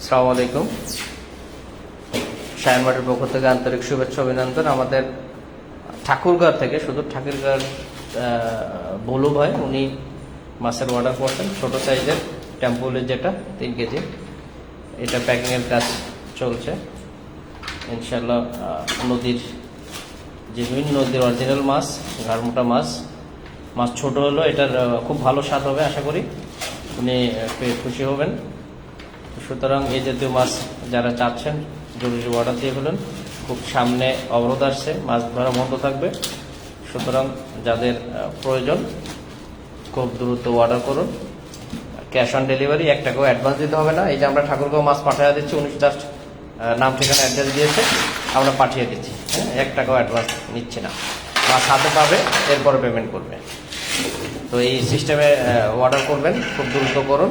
আসসালামু আলাইকুম। শায়নবাটের পক্ষ থেকে আন্তরিক শুভেচ্ছা, অভিনন্দন। আমাদের ঠাকুরগাঁও থেকে, শুধু ঠাকুরগাঁর বলু ভাই, উনি মাছের অর্ডার করছেন। ছোট সাইজের টেম্পুলের যেটা, তিন কেজি। এটা প্যাকিংয়ের কাজ চলছে। ইনশাল্লাহ নদীর জেনুইন নদীর অরিজিনাল মাছ, ঘাড়মোটা মাছ মাছ ছোট হলো এটার খুব ভালো স্বাদ হবে, আশা করি। উনি খুশি হবেন। সুতরাং এই জাতীয় মাছ যারা চাচ্ছেন, জরুরি অর্ডার দিয়ে ফেলুন। খুব সামনে অবরোধ আসছে, মাছ ধরা বন্ধ থাকবে। সুতরাং যাদের প্রয়োজন, খুব দ্রুত অর্ডার করুন। ক্যাশ অন ডেলিভারি এক টাকাও অ্যাডভান্স দিতে হবে না। এই যে আমরা ঠাকুরগাঁও মাছ পাঠিয়ে দিচ্ছি, উনি জাস্ট নাম ঠিকানা অ্যাড্রেস দিয়েছে। আমরা পাঠিয়ে দিচ্ছি হ্যাঁ? এক টাকাও অ্যাডভান্স নিচ্ছি না। মাছ হাতে পাবে, এরপরে পেমেন্ট করবে। তো এই সিস্টেমে অর্ডার করবেন, খুব দ্রুত করুন।